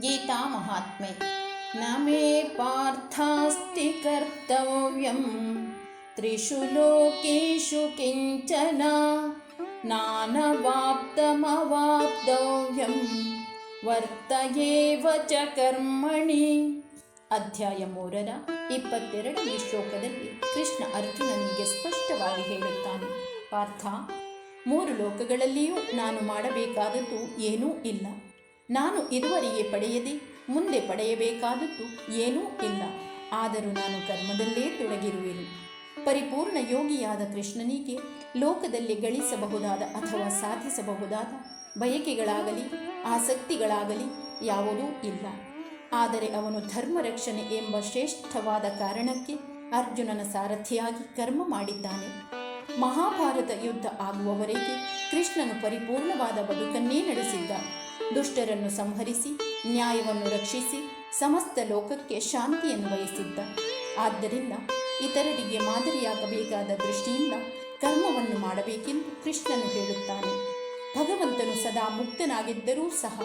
ಗೀತಾ ಮಹಾತ್ಮೆ ನಮೇ ಪಾರ್ಥಾಸ್ತಿ ಕರ್ತವ್ಯಂ. ತ್ರಿಷು ಲೋಕೇಶು ಕಿಂಚನ. ಚ ಕರ್ಮಣಿ. ಅಧ್ಯಾಯ ಮೂರರ ಇಪ್ಪತ್ತೆರಡನೇ ಶ್ಲೋಕದಲ್ಲಿ ಕೃಷ್ಣ ಅರ್ಜುನನಿಗೆ ಸ್ಪಷ್ಟವಾಗಿ ಹೇಳುತ್ತಾನೆ. ಪಾರ್ಥ, ಮೂರು ಲೋಕಗಳಲ್ಲಿಯೂ ನಾನು ಮಾಡಬೇಕಾದದ್ದು ಏನೂ ಇಲ್ಲ. ನಾನು ಇದುವರೆಗೆ ಪಡೆಯದೆ ಮುಂದೆ ಪಡೆಯಬೇಕಾದದ್ದು ಏನೂ ಇಲ್ಲ. ಆದರೂ ನಾನು ಕರ್ಮದಲ್ಲೇ ತೊಡಗಿರುವೆನು. ಪರಿಪೂರ್ಣ ಯೋಗಿಯಾದ ಕೃಷ್ಣನಿಗೆ ಲೋಕದಲ್ಲಿ ಗಳಿಸಬಹುದಾದ ಅಥವಾ ಸಾಧಿಸಬಹುದಾದ ಬಯಕೆಗಳಾಗಲಿ, ಆಸಕ್ತಿಗಳಾಗಲಿ ಯಾವುದೂ ಇಲ್ಲ. ಆದರೆ ಅವನು ಧರ್ಮ ರಕ್ಷಣೆ ಎಂಬ ಶ್ರೇಷ್ಠವಾದ ಕಾರಣಕ್ಕೆ ಅರ್ಜುನನ ಸಾರಥಿಯಾಗಿ ಕರ್ಮ ಮಾಡಿದ್ದಾನೆ. ಮಹಾಭಾರತ ಯುದ್ಧ ಆಗುವವರೆಗೆ ಕೃಷ್ಣನು ಪರಿಪೂರ್ಣವಾದ ಬದುಕನ್ನೇ ನಡೆಸಿದ್ದ. ದುಷ್ಟರನ್ನು ಸಂಹರಿಸಿ, ನ್ಯಾಯವನ್ನು ರಕ್ಷಿಸಿ, ಸಮಸ್ತ ಲೋಕಕ್ಕೆ ಶಾಂತಿಯನ್ನು ಬಯಸಿದ್ದ. ಆದ್ದರಿಂದ ಇತರರಿಗೆ ಮಾದರಿಯಾಗಬೇಕಾದ ದೃಷ್ಟಿಯಿಂದ ಕರ್ಮವನ್ನು ಮಾಡಬೇಕೆಂದು ಕೃಷ್ಣನು ಹೇಳುತ್ತಾನೆ. ಭಗವಂತನು ಸದಾ ಮುಕ್ತನಾಗಿದ್ದರೂ ಸಹ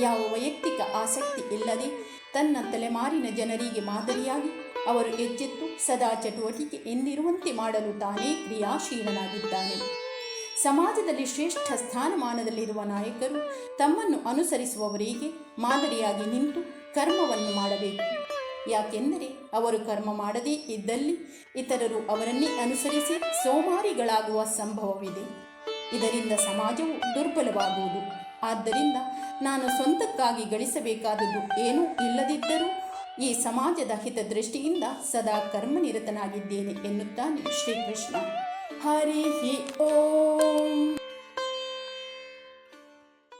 ಯಾವ ವೈಯಕ್ತಿಕ ಆಸಕ್ತಿ ಇಲ್ಲದೆ ತನ್ನ ತಲೆಮಾರಿನ ಜನರಿಗೆ ಮಾದರಿಯಾಗಿ ಅವರು ಎಚ್ಚೆತ್ತು, ಸದಾ ಚಟುವಟಿಕೆ ಎಂದಿರುವಂತೆ ಮಾಡಲು ತಾನೇ ಕ್ರಿಯಾಶೀಲನಾಗಿದ್ದಾನೆ. ಸಮಾಜದಲ್ಲಿ ಶ್ರೇಷ್ಠ ಸ್ಥಾನಮಾನದಲ್ಲಿರುವ ನಾಯಕರು ತಮ್ಮನ್ನು ಅನುಸರಿಸುವವರಿಗೆ ಮಾದರಿಯಾಗಿ ನಿಂತು ಕರ್ಮವನ್ನು ಮಾಡಬೇಕು. ಯಾಕೆಂದರೆ ಅವರು ಕರ್ಮ ಮಾಡದೇ ಇದ್ದಲ್ಲಿ ಇತರರು ಅವರನ್ನೇ ಅನುಸರಿಸಿ ಸೋಮಾರಿಗಳಾಗುವ ಸಂಭವವಿದೆ. ಇದರಿಂದ ಸಮಾಜವು ದುರ್ಬಲವಾಗುವುದು. ಆದ್ದರಿಂದ ನಾನು ಸ್ವಂತಕ್ಕಾಗಿ ಗಳಿಸಬೇಕಾದದ್ದು ಏನೂ ಇಲ್ಲದಿದ್ದರೂ ಈ ಸಮಾಜದ ಹಿತದೃಷ್ಟಿಯಿಂದ ಸದಾ ಕರ್ಮನಿರತನಾಗಿದ್ದೇನೆ ಎನ್ನುತ್ತಾನೆ ಶ್ರೀಕೃಷ್ಣ. ಹರಿ ಓಂ